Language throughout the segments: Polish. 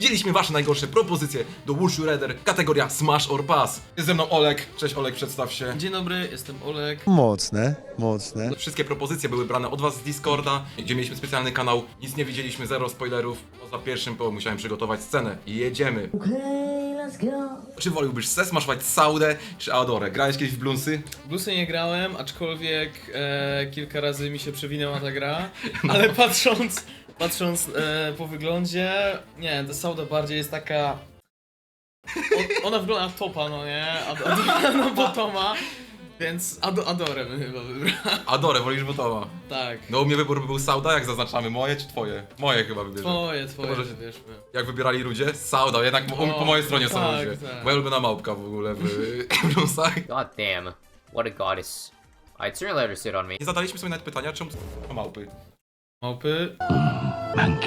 Widzieliśmy wasze najgorsze propozycje do Would You Rather, kategoria Smash or Pass. Jest ze mną Olek. Cześć Olek, przedstaw się. Dzień dobry, jestem Olek. Mocne, mocne. Wszystkie propozycje były brane od was z Discorda, gdzie mieliśmy specjalny kanał. Nic nie widzieliśmy, zero spoilerów. Poza pierwszym, bo musiałem przygotować scenę. I jedziemy. Okay, let's go. Czy woliłbyś sesmaszować Saudę czy Adorę? Grałeś kiedyś w Bluesy? Bluesy nie grałem, aczkolwiek e, kilka razy mi się przewinęła ta gra, ale patrząc, patrząc e, po wyglądzie, nie, ta Sauda bardziej jest taka... O, ona wygląda na topa, no nie? Ad, ad, na botoma, więc ad, Adorę bym chyba wybrał. Adorę, wolisz Botoma. Tak. No u mnie wybór by był Sauda, jak zaznaczamy. Moje czy twoje? Moje chyba wybierze. Twoje, twoje, się- wybierzmy. Jak wybierali ludzie? Sauda, jednak po, po O, mojej stronie są tak, ludzie. tak. Moja ulubiona małpka w ogóle w Bluesach. God damn. What a goddess. I'd sooner let her sit on me. Nie zadaliśmy sobie nawet pytania, czemu to małpy. Małpy.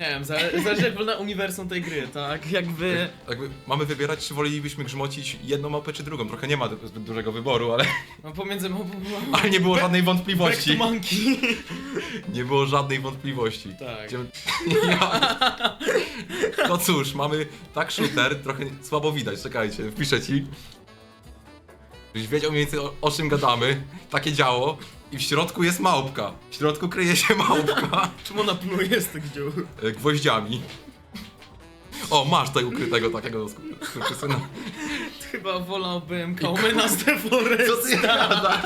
Nie wiem, zale- zależy jak wygląda uniwersum tej gry, tak? Jakby... Jakby mamy wybierać, czy wolelibyśmy grzmocić jedną małpę czy drugą. Trochę nie ma zbyt dużego wyboru, ale, No pomiędzy ale nie było żadnej Back wątpliwości. monkey. Nie było żadnej wątpliwości. Tak. Idziemy- Ja. No cóż, mamy tak shooter, trochę słabo widać, czekajcie, wpiszę ci. Żebyś wiedział mniej więcej o, o czym gadamy. Takie działo. I w środku jest małpka. W środku kryje się małpka. Czemu ona pluje z tych dziur? e, Gwoździami. O, masz tutaj ukrytego takiego skur- skurczysyna. Chyba wolałbym Kaumena z. Co ty gadasz?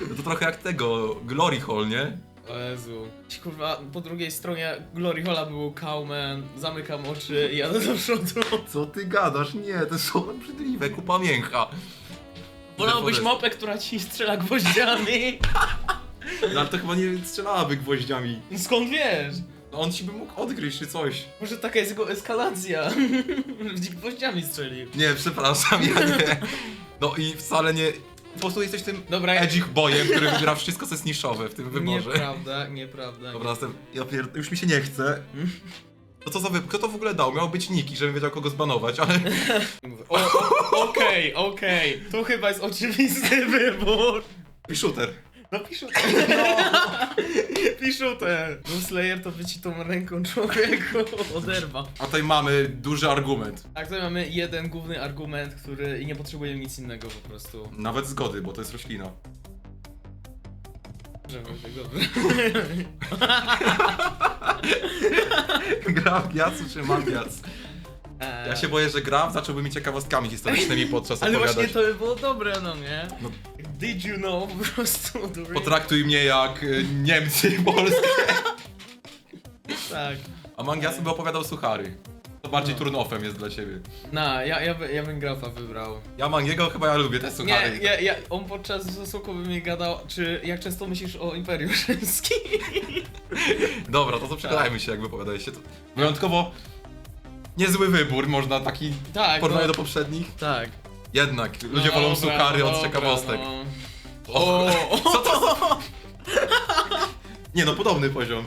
No to trochę jak tego, Glory Hall, nie? O Jezu. Kurwa, po drugiej stronie Glory Hola był Kaumen, zamykam oczy i jadę do przodu. Co ty gadasz? Nie, to są obrzydliwe, kupa mięcha. Wolałbyś Deforest. mopę, która ci strzela gwoździami? No ale to chyba nie strzelałaby gwoździami. Skąd wiesz? No on ci by mógł odgryźć czy coś. Może taka jest jego eskalacja. Gdzie gwoździami strzelił. Nie, przepraszam, ja nie. No i wcale nie... Po prostu jesteś tym Dobra, ja- edgich bojem, który wybiera wszystko, co jest niszowe w tym wyborze. Nieprawda, nieprawda. Dobra, następ... Ja pier... Już mi się nie chce. To co za wy... Kto to w ogóle dał? Miał być Niki, żebym wiedział kogo zbanować, ale... Mówię, O, o, Okej, okej. Tu chyba jest oczywisty wybór. Shooter. No piszą Piszą te. No Slayer to by ci tą ręką człowieku oderwa. A tutaj mamy duży argument. Tak, tutaj mamy jeden główny argument, który i nie potrzebujemy nic innego po prostu. Nawet zgody, bo to jest roślina. Że Wojtek, dobrze. Gra w Giacu czy Mangiac? Eee, Ja się boję, że gra zacząłby mi ciekawostkami historycznymi podczas Ale opowiadać. właśnie to by było dobre, no nie? No. Did you know po prostu the real- Potraktuj mnie jak y, Niemcy polskie. Tak. A Mangias by opowiadał suchary. Bardziej No. turn-offem jest dla ciebie. Na, ja, ja, by, ja bym Grafa wybrał. Ja Mangiego chyba ja lubię te suchary. Nie, ja, ja, on podczas zasłuchu by mi gadał, czy jak często myślisz o Imperium Rzymskim? Dobra, to co przekonajmy się, jak wypowiadaliście. To wyjątkowo niezły wybór, można taki Tak, w porównaniu no. do poprzednich. Tak. Jednak, ludzie No wolą dobra, suchary od dobra, ciekawostek. No. O, co to? Nie no, podobny poziom.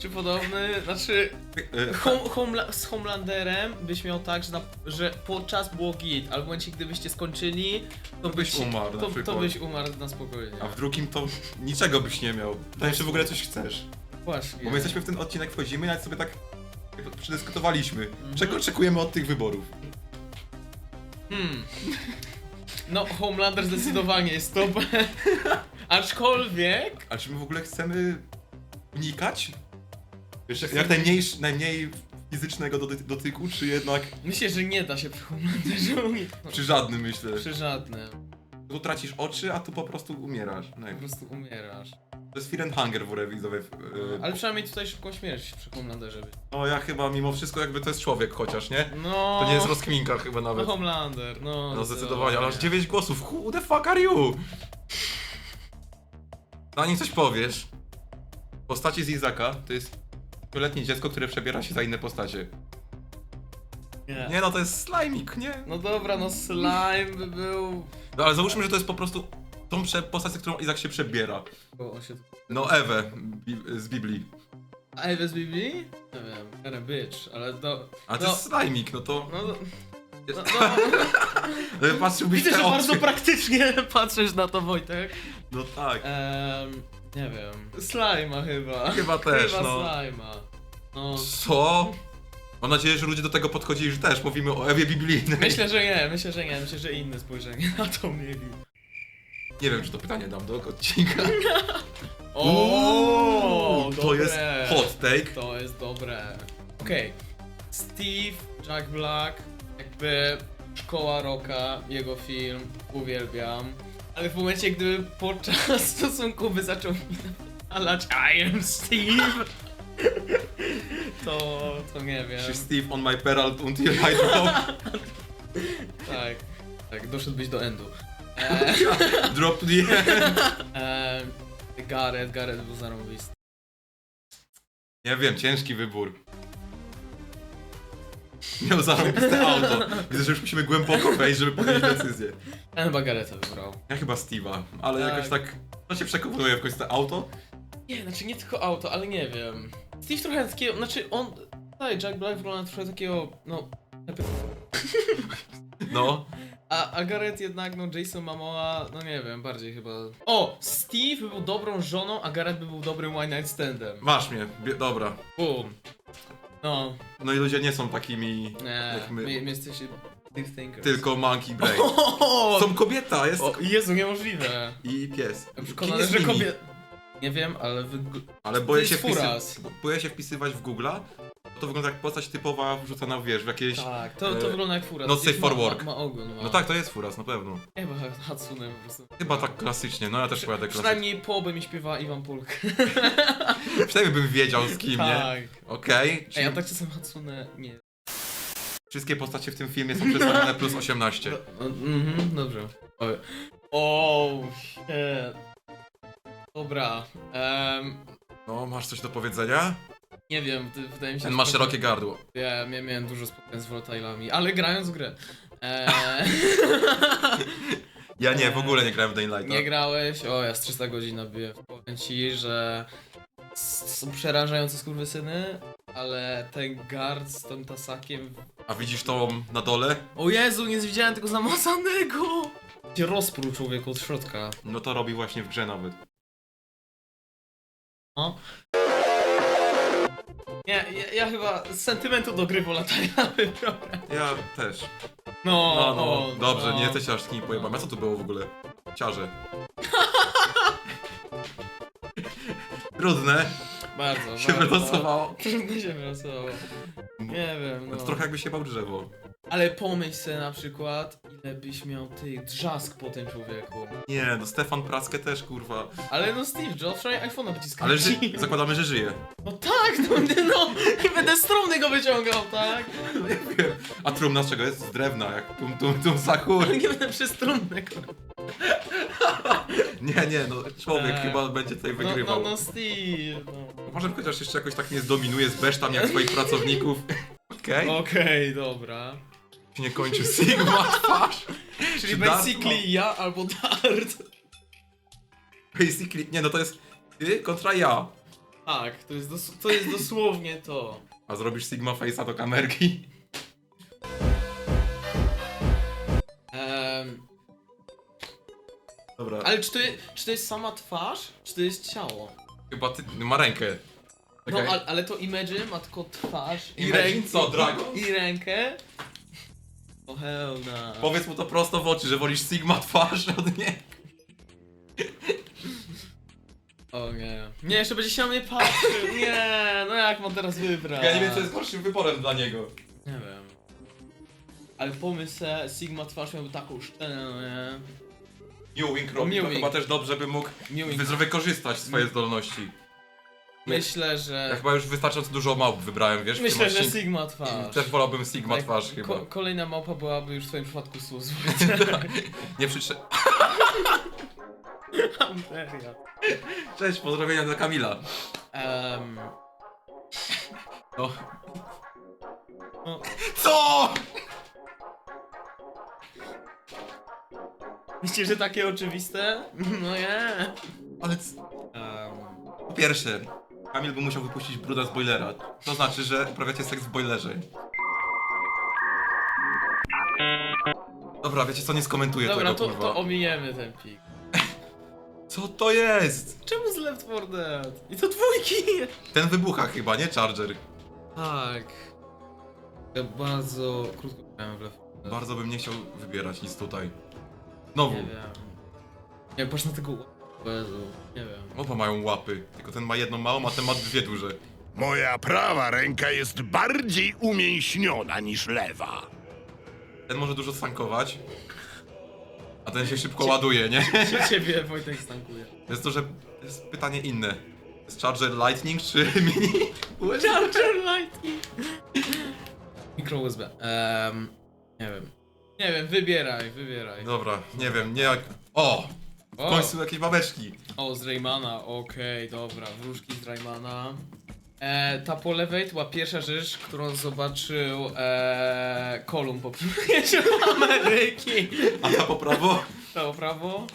Czy podobny? Znaczy, home, homela, z Homelanderem byś miał tak, że, na, że podczas było git, ale w momencie gdybyście skończyli, to byś umarł na to, to przykład. byś umarł na spokojnie. A w drugim to niczego byś nie miał. Pytanie, czy w ogóle coś chcesz. Właśnie. Bo my jesteśmy w ten odcinek, wchodzimy i nawet sobie tak przedyskutowaliśmy. Mhm. Czego oczekujemy od tych wyborów? Hmm. No, Homelander zdecydowanie jest top. Aczkolwiek... A czy my w ogóle chcemy unikać? Wiesz, jak- jak najmniej, najmniej fizycznego doty- dotyku, czy jednak Myślę, że nie da się uniknąć. przy żadnym myślę? Przy żadnym. Tu tracisz oczy, a tu po prostu umierasz. No, Po prostu umierasz. to jest Fear and Hunger w widzowie. Yy, Ale przynajmniej tutaj szybką śmierć przy Homelanderze. No ja chyba mimo wszystko jakby to jest człowiek chociaż, nie? No... To nie jest rozkminka chyba No nawet. Homelander, no... No zdecydowanie, ale aż 9 głosów. Who the fuck are you? Zanim coś powiesz, postaci z Izaka to jest letnie dziecko, które przebiera się za inne postacie. Nie. Nie no, to jest slajmik, nie? No dobra, no slime by był... No ale załóżmy, że to jest po prostu tą prze- postać, za którą Izak się przebiera. Bo on się... No Ewę bi- z Biblii. A Eves BB? Nie wiem, kinda bitch, ale to... A to no, jest slajmik, no to... No, no, no, no. no Patrzyłbyś Widzę, te że oczy. bardzo praktycznie patrzysz na to, Wojtek. No tak. Ehm, nie wiem. Slima chyba. Chyba też, chyba no. Slima. No, Co? Mam nadzieję, że ludzie do tego podchodzili, że też mówimy o Ewie biblijnej. Myślę, że nie, myślę, że nie, myślę, że inne spojrzenie na to mieli. Nie wiem, czy to pytanie dam do odcinka. O, to jest dobre. hot take. To jest dobre. Okej. Steve, Jack Black, jakby szkoła rocka, jego film, uwielbiam. Ale w momencie, gdy podczas stosunku by zaczął mi nalać I am Steve, to, to nie wiem. Czy Steve on my peralt until I drop? Tak, tak, doszedłbyś do endu. E, drop the end. e, Gareth, Gareth był zarąbisty. Nie wiem, ciężki wybór. Miał zarąbiste auto. Widzę, że już musimy głęboko wejść, żeby podjąć decyzję. Ja chyba Garetha wybrał. Ja chyba Steve'a, ale Tak. jakoś tak... To się przekonuje w końcu to auto? Nie, znaczy nie tylko auto, ale nie wiem. Steve trochę takiego, znaczy on, tak, Jack Black wygląda trochę takiego, no, jakby- No. a, a Gareth jednak, no, Jason Momoa, no nie wiem, bardziej chyba... O! Steve by był dobrą żoną, a Gareth by był dobrym one night standem. Masz mnie, Bie- dobra. Boom. No, No i ludzie nie są takimi... nie, Jak my- my, my jesteśmy deep thinkers. Tylko monkey brain. O, Są kobieta, jest... o, Jezu, niemożliwe. I pies. Kim przekonany, jest że Mimi? kobiet... Nie wiem, ale wy... Ale boję się, wpisy... boję się wpisywać w Google'a. To wygląda jak postać typowa wrzucona, wiesz, w jakieś... Tak, to, to e, wygląda jak fura. not Gdzieś safe for ma, work. Ma, ma ogon, ma. No tak, to jest furas, na pewno. Chyba Hatsune po prostu. Chyba tak klasycznie, no ja też pojadę klasycznie. Przynajmniej połowę mi śpiewa Iwan Pulk. Przynajmniej bym wiedział z kim, nie? tak. Okej. Ej, Czyli a tak czasem Hatsune nie. wszystkie postacie w tym filmie są przedstawione plus 18. No, mhm, dobrze. Oj. O, shit. Dobra. em, No, masz coś do powiedzenia? nie wiem, ty, wydaje mi się, Ten że ma szerokie gardło. Ja, ja miałem dużo spotkań z volatile'ami, ale grając w grę. Eee, Ja nie, w ogóle nie grałem w Daylighta. nie grałeś? O, ja z 300 godzin nabiję. Powiem ci, że są przerażające skurwysyny, ale ten guard z tym tasakiem... A widzisz to na dole? O Jezu, nie widziałem tego zamazanego! Cię rozprół człowieku od środka. No to robi właśnie w grze nawet. O. Nie, ja, ja chyba z sentymentu do gry volatile'a wybrałem. Ja też. No, No, no, o, dobrze, no. nie jesteś aż takimi pojebami. A co tu było w ogóle? Ciarze. Trudne Bardzo, się bardzo. wylosowało. Trudno się wylosowało. Nie wiem, no. To trochę jakby się bał drzewo. Ale pomyśl sobie na przykład, ile byś miał tych drzask po tym człowieku. Nie, no Stefan Praskę też, kurwa. Ale no Steve Jobs wczoraj iPhone'a wyciskał. Ale ży... zakładamy, że żyje. No tak, no, no i będę z trumny go wyciągał, tak? Nie. A trumna z czego jest? Z drewna, jak tum tum tum sahur. Ale nie będę przez trumnę go. Nie, nie, no człowiek Tak. chyba będzie tutaj No, wygrywał. no, no Steve, no. Może chociaż jeszcze jakoś tak nie zdominuje z besztam jak swoich pracowników. Okej. Okej, dobra. Się nie kończy Sigma twarz. Czyli Czy Dart basically ma- ja albo Dart. Basically, nie no to jest ty kontra ja. Tak, to jest, dos- to jest dosłownie to. A zrobisz Sigma Face'a do kamerki? Em, Dobra. ale czy to, jest, czy to jest sama twarz, czy to jest ciało? Chyba ty ma rękę. No, Czekaj. ale, ale to Imagine ma tylko twarz i Imagine rękę. co, Dragon? I rękę. O hell no. Powiedz mu to prosto w oczy, że wolisz Sigma twarz od nie. O nie. Nie, jeszcze będzie się na mnie patrzył. Nie, no jak mam teraz wybrać? Ja nie wiem co jest gorszym wyborem dla niego. Nie wiem. Ale pomysł se, Sigma twarz miałby taką szczenę, no nie? Mewing robi to Mewing. chyba też dobrze by mógł Mewing. wy- wykorzystać swoje zdolności. Myślę, Ja że... chyba już wystarczająco dużo małp wybrałem, wiesz? w tym Myślę, że odcinku. Sigma twarz. Też wolałbym Sigma Tak, twarz chyba. Ko kolejna małpa byłaby już w twoim przypadku sus. Nie przytrze... Serio. Cześć, pozdrowienia dla Kamila. Um, Co? Myślicie, że takie oczywiste? No nie. Ale c- Um, po pierwsze, Kamil by musiał wypuścić bruda z boilera. To znaczy, że uprawiacie seks w boilerze. Dobra, wiecie co, nie skomentuję dobra, tego, to, kurwa. to ominiemy ten pik. Co to jest? Czemu z Left 4 Dead? I to dwójki! Ten wybucha chyba, nie Charger? Tak. Ja bardzo krótko grałem w Left 4 Dead. Bardzo bym nie chciał wybierać nic tutaj. Znowu. Nie wiem. Nie, patrz na tego... Jezu, nie wiem. Oba mają łapy, tylko ten ma jedną małą, a ten ma dwie duże. Moja prawa ręka jest bardziej umięśniona niż lewa. Ten może dużo stankować, a ten się szybko ładuje, nie? Czy ciebie Wojtek stankuje? To jest to, że jest pytanie inne. To jest Charger Lightning czy Mini USB? Charger Lightning! Mikro USB. Um, nie wiem. Nie wiem, wybieraj, wybieraj. Dobra, nie wiem, nie jak... O! W O, końcu jakieś babeczki. o z Raymana, okej, dobra, wróżki z Raymana. E, ta po lewej to była pierwsza rzecz, którą zobaczył e, Kolumn po przyjęciu Ameryki. A ta po prawo? Prawo, prawo.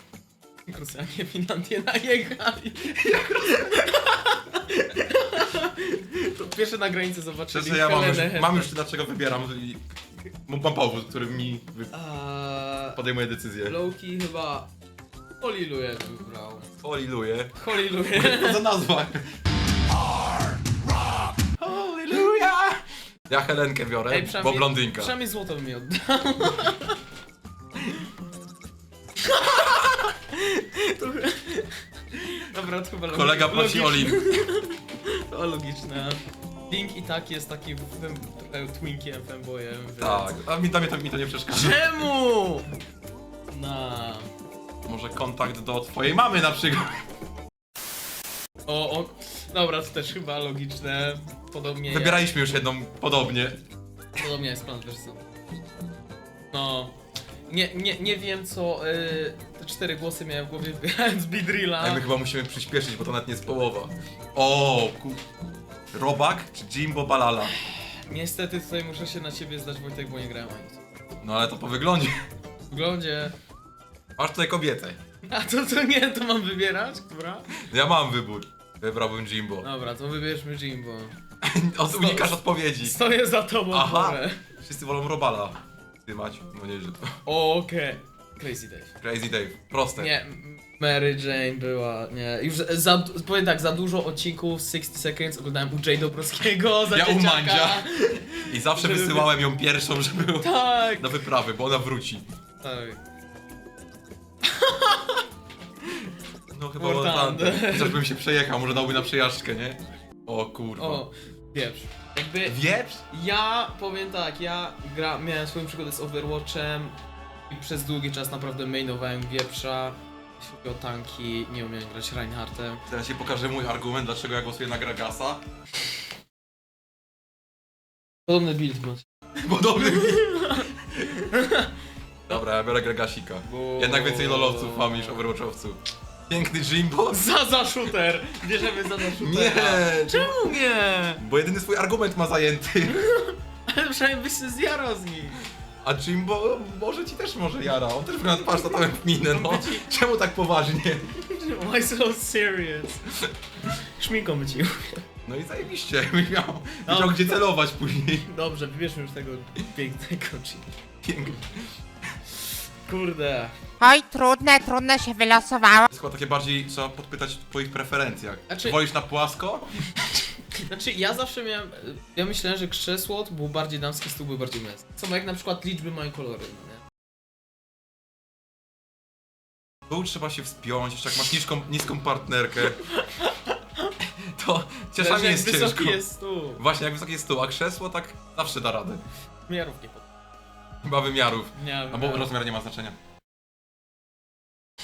Rosjanie Finlandię najechali. To pierwsze na granicy zobaczyli Szczerze, ja mam już, Helenę mam już dlaczego wybieram i mam powód, który mi wy- podejmuje decyzję. Lowkey chyba Hollywood wybrał. Hallelujah. Hollywood. Co za nazwa? Hallelujah! Ja Helenkę biorę, bo blondynka. przynajmniej złoto bym mi oddał. To ch- Dobra, to chyba Kolega płaci logiczne. Olin. To logiczne. Link i tak jest taki fem, trochę twinkiem, femboyem, więc... Tak, a mi, mi, to, mi to nie przeszkadza. Czemu? Na. Może kontakt do twojej mamy na przykład. O, o. Dobra, to też chyba logiczne. Podobnie Wybieraliśmy już jedną podobnie. Podobnie jest plan vs. No. Nie, nie, nie wiem co y, te cztery głosy miałem w głowie wybierając Bidrilla. Ale my chyba musimy przyspieszyć, bo to nawet nie jest połowa. O, ku... Robak czy Jimbo Balala? Niestety tutaj muszę się na ciebie zdać Wojtek, bo nie grałem ani. No ale to po wyglądzie. W wyglądzie... Masz tutaj kobietę. A to, to nie, to mam wybierać, która? Ja mam wybór. Wybrałbym Jimbo. Dobra, to wybierzmy Jimbo. Od, unikasz odpowiedzi. Stoję za tobą, Aha. Wszyscy wolą Robala. Ty mać, no nieźle to. O, Okej. Crazy Dave. Crazy Dave. Proste. Nie, M- Mary Jane była, nie. Już za, powiem tak, za dużo odcinków 60 Seconds oglądałem u Jay Dobrowskiego za Ja u dzieciaka. Mandzia. I zawsze Żeby- wysyłałem ją pierwszą, żeby Tak, na wyprawy, bo ona wróci. tak. No chyba Mortande. Mortande. Chociaż bym się przejechał, może dałby na przejażdżkę, nie? O kurwa. O, wieprz. Jakby Wieprz? ja powiem tak, ja gra, miałem swoją przygodę z Overwatchem i przez długi czas naprawdę mainowałem wieprza. Jeśli chodzi o tanki, nie umiałem grać Reinhardtem. Teraz ci pokażę mój argument, dlaczego ja głosuję na Gragasa. Podobny build masz. Podobny Dobra, ja biorę Gragasika. Bo- Jednak więcej lolowców mam niż Overwatchowców. Piękny Jimbo? Za za shooter! Bierzemy za za shooter. Nie! Czemu nie? Bo jedyny swój argument ma zajęty. Ale przynajmniej byś się zjarał z nim. A Jimbo może ci też może jara. On też wygląda twarz na tę minę, no. Czemu tak poważnie? Why so serious? Szminką by ci No i zajebiście, No. miał gdzie celować później. Dobrze, wybierzmy już tego pięknego. Pięknie. Kurde. Oj, trudne, trudne się wylosowało. Chyba takie bardziej, trzeba podpytać po ich preferencjach. Znaczy- Wolisz na płasko? Znaczy, ja zawsze miałem. Ja myślałem, że krzesło to był bardziej damski, stół był bardziej męski. Samo jak na przykład liczby mają kolory, no nie? Tu trzeba się wspiąć, jeszcze jak masz niską, niską partnerkę. To czasami Zależy, jak jest wysoki ciężko. jest stół. Właśnie, jak wysoki jest stół, a krzesło tak zawsze da radę. Wymiarów nie pod. Chyba wymiarów. Nie, Albo rozmiar nie ma znaczenia.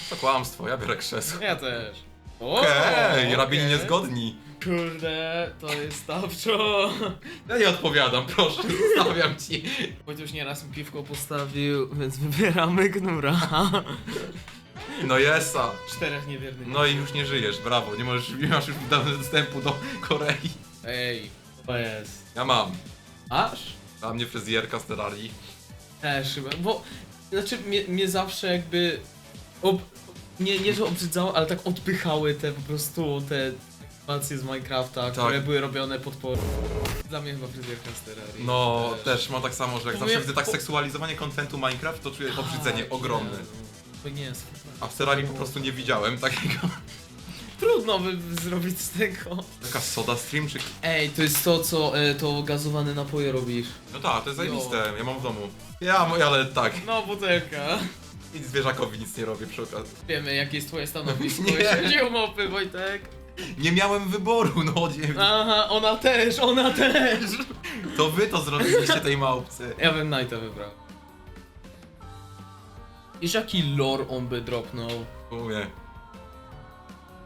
To kłamstwo, ja biorę krzesło. Ja też. O, Okej, rabini okej. niezgodni. Kurde, to jest stawczo. Ja nie odpowiadam, proszę, zostawiam ci. Wojtuś nieraz mi piwko postawił, więc wybieramy gnura. No jesa. Czterech niewiernych. No i już nie żyjesz, brawo, nie, możesz, nie masz już dostępu do Korei. Ej, to jest. Ja mam. Aż? Dla mnie fryzjerka z Terrarii. Też chyba, bo znaczy mnie, mnie zawsze jakby ob, nie, nie że obrzydzało, ale tak odpychały te po prostu te animacje z Minecrafta, które były robione pod por... Dla mnie chyba fryzjerka z Terrarii. No, też mam tak samo, że jak Bo zawsze ja- widzę tak bo- seksualizowanie kontentu Minecraft, to czuję obrzydzenie Tak, ogromne. Jezu. To nie jest. A w Terrarii po prostu nie widziałem takiego. trudno by by zrobić z tego. Taka soda stream czy... Ej, to jest to, co e, to gazowane napoje robisz. No tak, to jest zajebiste, ja mam w domu. Ja, mo- ale tak, No, butelka. Nic zwierzakowi nic nie robię przy okazji. Wiemy, jakie jest twoje stanowisko, Nie. jeśli chodzi o mopy, Wojtek. Nie miałem wyboru, no nie, Aha, ona też, ona też. to wy to zrobiliście tej małpce. Ja bym Knighta wybrał. Wiesz jaki lore on by dropnął? Umie.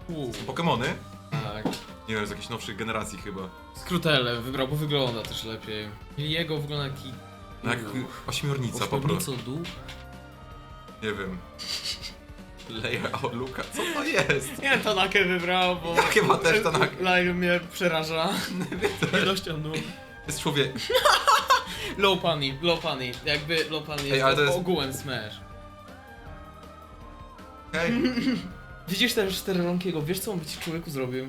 Uuu, Pokemony? tak. Nie wiem, z jakiejś nowszych generacji chyba. Skrótele wybrał, bo wygląda też lepiej. Jego wygląda jak... No jak ośmiornica po prostu. Duch? Nie wiem. Leia Luka, co to jest? Nie, Tanakę wybrał, bo... Ja chyba też Tanakę. Lion mnie przeraża. Ilością nóg. Jest człowiek. Low punny, low punny. Jakby low punny jest, ale to jest- ogółem smash. Okej. Widzisz też czteroronkiego, wiesz co on by ci człowieku zrobił?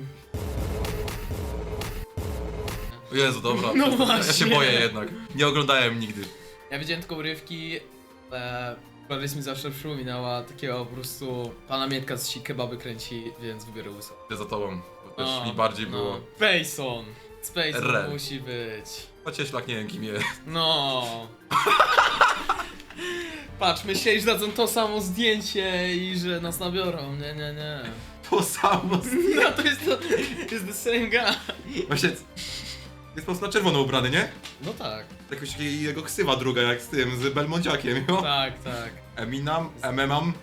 O Jezu, dobra. No przestań. Ja się właśnie. boję jednak. Nie oglądałem nigdy. Ja widziałem tylko urywki, e, Clarice mi zawsze przypominała takiego po prostu pana Mietka z si kebaby kręci, więc wybiorę łyso. Idę za tobą. Bo też No, mi bardziej no. było. Payson! Spacon R. musi być. Chociaż szlak nie wiem kim jest. No. Patrz, myśleli, że dadzą to samo zdjęcie i że nas nabiorą. Nie, nie, nie. To samo. No to jest to, jest the same guy. Właśnie. Jest po prostu na czerwono ubrany, nie? No tak, Jakoś taka jego ksywa druga jak z tym, z Belmondziakiem, jo? tak, tak. Eminam, MMM.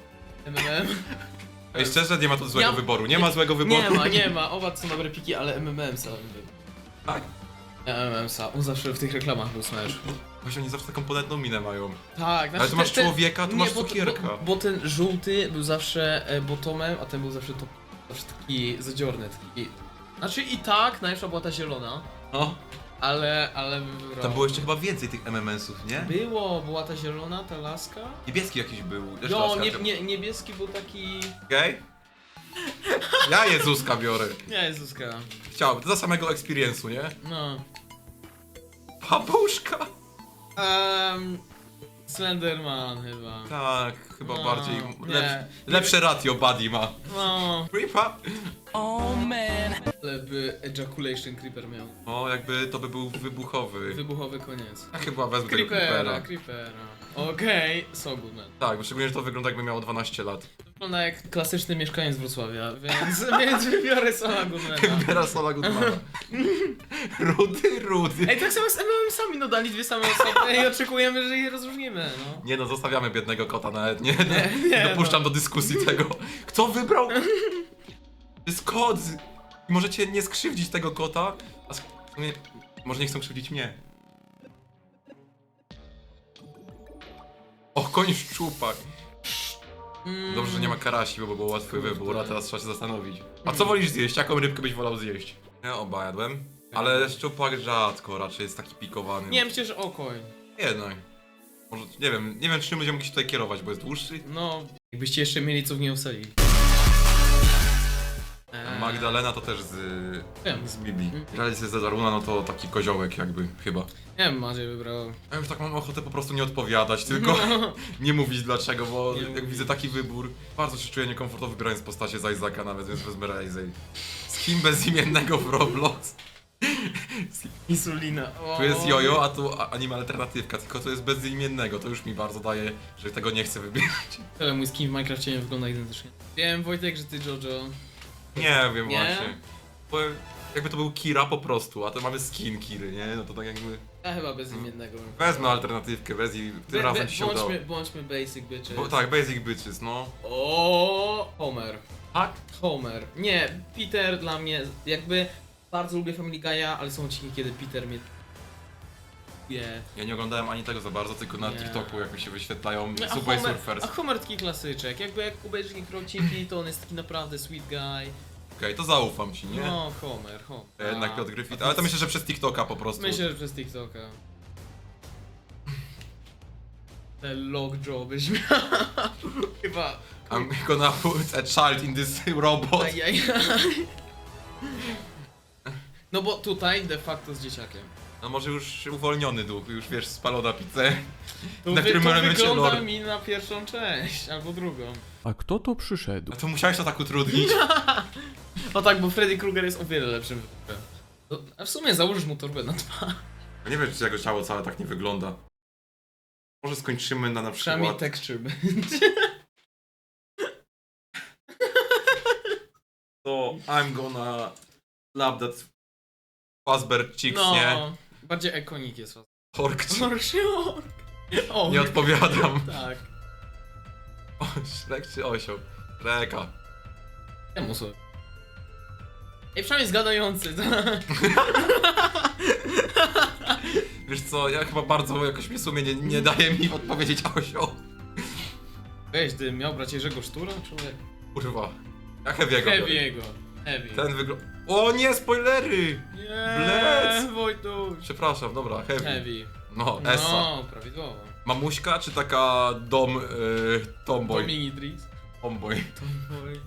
MMM? Ej, szczerze, nie ma tu złego Ja- wyboru. Nie ma złego wyboru. Nie ma, nie ma. Oba są dobre piki, ale MMM sam był. Tak. MMM sam. On zawsze w tych reklamach był smash. Właśnie oni zawsze taką ponadną minę mają. Tak, znaczy Ale tu masz ten- ten- człowieka, tu masz bo- cukierka. Bo, bo ten żółty był zawsze e, bottomem, a ten był zawsze top. Zawsze taki zadziorny, taki... Znaczy i tak, najlepsza była ta zielona, No. ale, ale wybrał... Tam było jeszcze chyba więcej tych MMS-ów, nie? Było, była ta zielona, ta laska. Niebieski jakiś był. Też Jo, laska. nie, nie, niebieski był taki... Okej? Ja Jezuska biorę. Nie, Jezuska. Chciałbym, dla samego experience'u, nie? No. Babuszka! Um, Slenderman chyba. Tak, chyba No, bardziej. nie. Lepsze, lepsze ratio Buddy ma. No, Creepa? Ale by Ejaculation Creeper miał. O, jakby to by był wybuchowy. Wybuchowy koniec. Ja chyba wezmę tego Creepera, Creepera. Creepera. Okej, so good man. Tak, bo szczególnie, że to wygląda jakby miało 12 lat. Wygląda jak klasyczny mieszkaniec Wrocławia, więc, więc wybiorę Sola Goodmana. Creepera Sola Goodmana. Rudy, rudy. Ej, tak samo z MM sami no dali dwie same osoby i oczekujemy, że je rozróżnimy, no. Nie no, zostawiamy biednego kota nawet, nie? Nie, nie, Dopuszczam no. do dyskusji tego. Kto wybrał? To jest kot! I możecie nie skrzywdzić tego kota, a sk- w sumie może nie chcą krzywdzić mnie. O, koń szczupak. Mm, Dobrze, że nie ma karasi, bo był łatwy wybór, a teraz trzeba się zastanowić. A co wolisz zjeść? Jaką rybkę byś wolał zjeść? Ja oba jadłem. Ale szczupak rzadko raczej jest taki pikowany. Nie wiem, przecież okoń. Jednak. Może, nie wiem, nie wiem czym będziemy mogli się tutaj kierować, bo jest dłuższy. No, jakbyście jeszcze mieli co w nie wsadzić. Eee, Magdalena to też z, Wiem. z Biblii. Realiz jest Zezaruna, no to taki koziołek jakby, chyba. Nie wiem, Maciej wybrał. Ja już tak mam ochotę po prostu nie odpowiadać, tylko nie mówić dlaczego, bo Nie jak mówić. widzę taki wybór, bardzo się czuję niekomfortowo wybierając postacie z Isaaca nawet, więc wezmę Realizej. Z kim bezimiennego w Roblox? Insulina. Tu jest jojo, a tu a- anime alternatywka, tylko to jest bezimiennego, to już mi bardzo daje, że tego nie chcę wybierać. Ale mój skin w Minecrafcie nie wygląda identycznie. Wiem, Wojtek, że ty Jojo. Nie wiem Nie? właśnie. Jakby to był Kira po prostu, a to mamy skin Kiry, nie? No to tak jakby... Ja chyba bezimiennego. bym Wezmę alternatywkę, bez i tym Be- razem ci się udało. bądźmy, bądźmy basic bitches. Bo, tak, basic bitches, no. O, Homer. Tak? Homer. Nie, Peter dla mnie jakby bardzo lubię Family Guy'a, ale są odcinki, kiedy Peter mnie nie. Ja nie oglądałem ani tego za bardzo, tylko na Nie. TikToku jak mi się wyświetlają A Subway Homer, Surfers. a Homer taki klasyczek. Jakby jak obejrzysz niektóre odcinki, to on jest taki naprawdę sweet guy. Okej, to zaufam ci, nie? No, Homer, Homer. Ja Jednak Piotr Griffith, a ale to myślę, że przez TikToka po prostu. Myślę, że przez TikToka. Te lockjaw byś miał. Chyba. I'm gonna put a child in this robot. Ajajaj. No bo tutaj de facto z dzieciakiem. No może już uwolniony duch, już wiesz, spalona pizzę. To, Na wy, którym to cię wygląda lore. mi na pierwszą część, albo drugą. A kto to przyszedł? A to musiałeś to tak utrudnić. O tak, bo Freddy Krueger jest o wiele lepszym. To- A w sumie założysz mu torbę na twarz. Nie wiem, czy jego ciało całe tak nie wygląda. Może skończymy na na Przynajmniej przykład... texture będzie. To I'm gonna love that Fazbear Chicks, nie? No, bardziej ikonik jest. Ork, czy- Orsiork. O, nie odpowiadam. Tak. O, Shrek czy osioł? Shreka. Czemu sobie? Ej, przynajmniej zgadający, tak? Wiesz co, ja chyba bardzo jakoś mi sumienie nie daje mi odpowiedzieć osioł. Weź, ty miał brać Jerzego Sztura, człowiek? Kurwa. Ja Heavy'ego biorę. Heavy'ego. Heavy. Ten wygląda... O nie, spoilery! Nie, Blec. Wojtuś. Przepraszam, dobra, Heavy. Heavy. No, Essa. No, prawidłowo. Mamuśka czy taka dom... Yy, tomboy? Tommy Idris. Tomboy. Tomboy.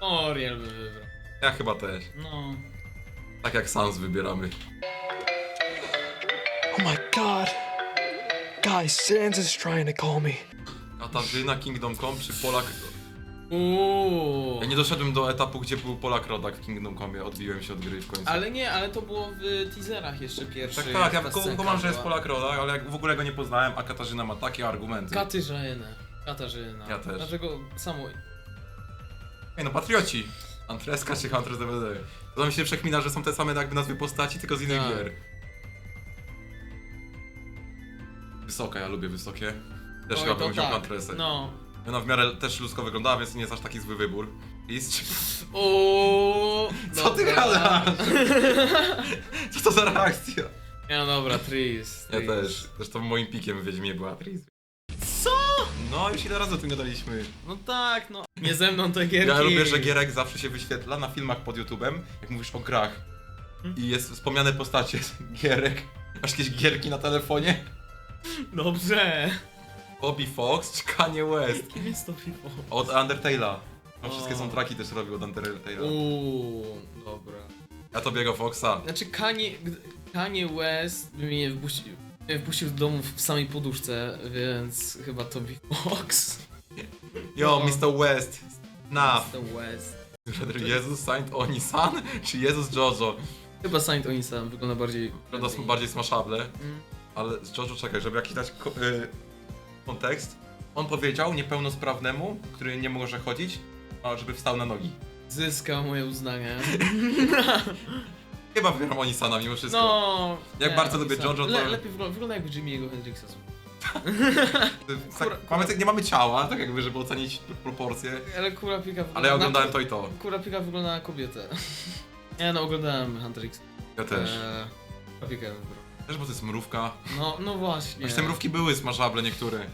Oriel by wybrał. Ja chyba też. No. Tak jak Sans wybieramy. Oh my god. Guys, Sans is trying to call me. Katarzyna, Kingdom Come czy Polak... Uuu. Ja nie doszedłem do etapu, gdzie był Polak Rodak w Kingdom Come, odbiłem się od gry w końcu. Ale nie, ale to było w teaserach jeszcze pierwszy. Tak, tak, ja kumam, że jest. Polak Rodak, ale jak w ogóle go nie poznałem, a Katarzyna ma takie argumenty. Katarzyna. Katarzyna. Ja też. Dlaczego samo... Ej no, patrioci! Antreska czy Hunter DVD. To mi się przekmina, że są te same jakby nazwy postaci, tylko z innych Tak. gier. Wysoka, ja lubię wysokie. Też Oj, chyba bym wziął tak. Huntressę. No. Ona w miarę też ludzko wyglądała, więc nie jest aż taki zły wybór. Ist... Uuu. Co ty dobra. gadasz? Co to za reakcja? Ja dobra, Tris. Ja Tris. też. Zresztą moim pikiem w Wiedźmie była Tris. Co? No, już ile razy o tym gadaliśmy. No tak, no. Nie ze mną te gierki. Ja lubię, że gierek zawsze się wyświetla na filmach pod YouTube'em, jak mówisz o grach. I jest wspomniane postacie z gierek. Masz jakieś gierki na telefonie? Dobrze. Bobby Fox czy Kanye West? Kim jest to piwo? Od Undertale'a. No, wszystkie O. soundtracki też robił od Undertale'a. Uuu, dobra. Ja Tobiego Foxa. Znaczy Kanye, Kanye West by mnie wpuścił, mnie wpuścił do domu w samej poduszce, więc chyba to Big Box. Yo, No. Mr. West. Na. The West. Jezus Saint Oni-san czy Jezus Jojo? Chyba Saint Onisa wygląda bardziej... Prawda, są bardziej smaszable. Mm. Ale z Jojo czekaj, żeby jakiś dać ko- y, kontekst. On powiedział niepełnosprawnemu, który nie może chodzić, a żeby wstał na nogi. Zyskał moje uznanie. Chyba wybieram Onisana mimo wszystko. No... Jak nie, bardzo lubię. Jojo, to- Le, lepiej wygląda, wygląda jakby Jimmy'ego Hendrixa. Y, tak, Kura- mamy, nie mamy ciała, tak jakby, żeby ocenić pr- proporcje. Ale Kura Pika wygląda... Ale ja oglądałem to i to. Kura Pika wygląda na kobietę. Nie no, oglądałem Huntrix. Ja też. Eee, Kura Pika. Też, bo to jest mrówka. No, no właśnie. Choć te mrówki były smaszable niektóre.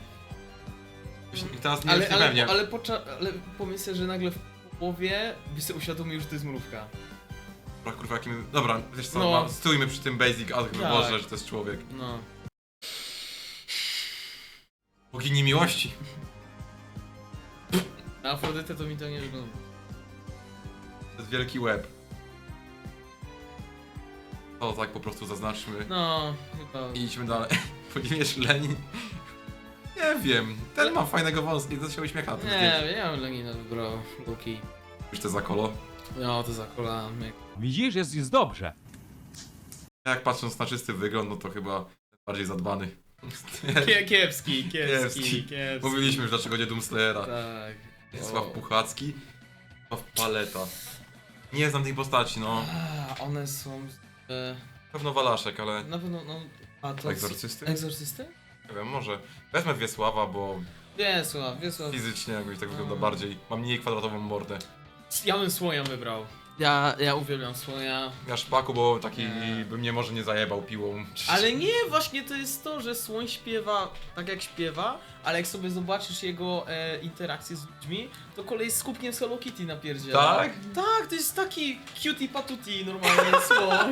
I teraz nie Ale, ale, ale, we mnie. ale, pocza- ale pomyśl sobie, że nagle w połowie by sobie uświadomił, że to jest mrówka. Dobra, kurwa, jakim... Dobra, wiesz co, No. ma, stójmy przy tym basic, a Tak. Boże, że to jest człowiek. No. Bogini miłości. A Afrodytę to mi to nie wygląda. To jest wielki łeb. To tak po prostu zaznaczmy. No, chyba... I idźmy dalej. Ponieważ Lenin... Nie wiem, ten ma fajnego wąsa i to się uśmiecha na tym Nie, ja bym Lenina wybrał. Luki. Już to za kolo. No, to za kolamy. Widzisz, jest, jest dobrze. Jak patrząc na czysty wygląd, no to chyba bardziej zadbany. Kie, kiepski, kiepski, Kiepski. kiepski. Mówiliśmy już dlaczego nie Doomslayera. Tak. Sław O. Puchacki. Sław Paleta. Nie znam tej postaci, no. A, one są... E, Pewno Walaszek, ale... na pewno, no... A to... Egzorcysty? Egzorcysty? Nie wiem, może. Wezmę Wiesława, bo Wiesław, Wiesław. fizycznie jakoś tak wygląda bardziej. Ma mniej kwadratową mordę. Ja bym Słonia wybrał. Ja, ja uwielbiam Słonia. Ja szpaku, bo taki Nie. by mnie może nie zajebał piłą. Ale nie, właśnie to jest to, że Słoń śpiewa tak jak śpiewa, ale jak sobie zobaczysz jego e, interakcje z ludźmi, to kolej z kubkiem z Hello Kitty napierdziela. Tak? Tak, to jest taki cutie patuti normalny Słoń.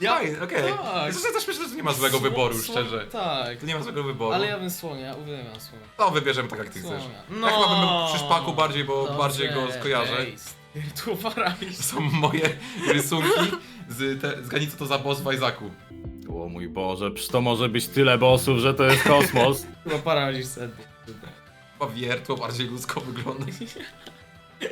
Ja, okej. Tak. Zresztą też myślę, że nie ma złego Sło- wyboru, sło- szczerze. Tak. Tu nie ma złego wyboru. Ale ja bym Słonia, uwielbiam Słonia. To wybierzemy tak jak ty chcesz. Słonia. No. Ja chyba bym był przy szpaku bardziej, bo bardziej go skojarzę. Spiritual To są moje rysunki z, te, z Ganicy to za boss w Isaacu. O mój Boże, przecież to może być tyle bossów, że to jest kosmos. Chyba Paradise Set. Chyba wiertło bardziej ludzko wygląda.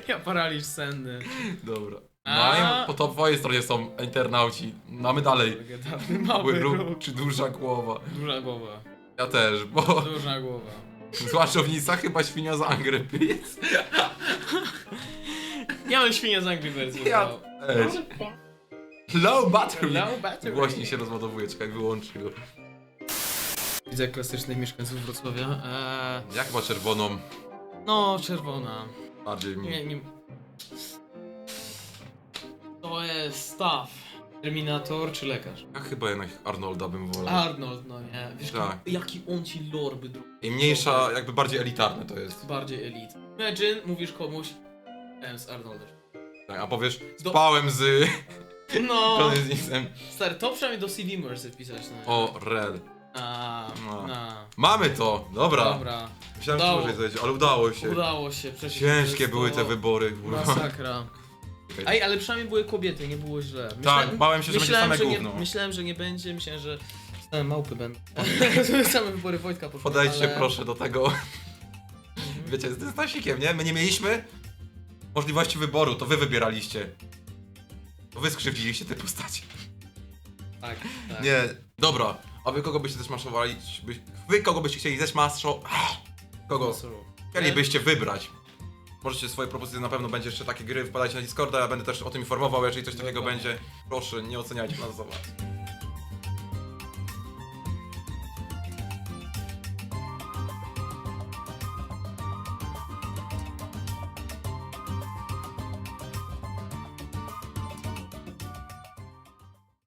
Ja paraliż senny. Dobra. A. No i po to twojej stronie są internauci. Mamy dalej. Legendarny mały róg czy duża głowa. Duża głowa. Ja też, bo Duża głowa. złaczownica chyba świnia z Angry Birds. Ja mam świnię z Angry Birds. Ja wybrał. Low battery. Low battery. Głośniej się rozładowuje, czekaj, wyłączę go. Widzę klasycznych mieszkańców Wrocławia. Eee, Jak ma czerwoną? no, czerwona. Bardziej mi. Nie, nie. To jest staw. Terminator czy lekarz? Ja chyba jednak Arnolda bym wolał. Arnold, no nie. Wiesz, Tak. jaki on ci lore by drugi. I mniejsza, jakby bardziej elitarne to jest. Bardziej elit. Imagine, mówisz komuś. M z Arnoldem. Tak, a powiesz, Do- spałem z No. Koniecznicem. Stary, to przynajmniej do CD możesz sobie wpisać. No. O, red. A, No. no. Mamy to! Dobra. Dobra. Myślałem, że Udało. dłużej zejdzie, ale udało się. Udało się przecież. Ciężkie były te wybory. kurwa. Masakra. Ej, ale przynajmniej były kobiety, nie było źle. Tak, bałem się, że będzie myślałem, same że nie, gówno. Myślałem, że nie będzie, myślałem, że same małpy będą. same wybory Wojtka poszły. Podejdźcie ale... proszę do tego. Wiecie, z dystansikiem, nie? My nie mieliśmy możliwości wyboru, to wy wybieraliście. To wy skrzywdziliście te postacie. Tak, tak. Nie. Dobra, a wy kogo byście zeszmaszowali? By... Wy kogo byście chcieli zeszmaszować? Kogo chcielibyście wybrać? Możecie swoje propozycje, na pewno będzie jeszcze takie gry, wpadajcie na Discorda, ja będę też o tym informował, jeżeli coś takiego będzie. Proszę, nie oceniajcie nas za was.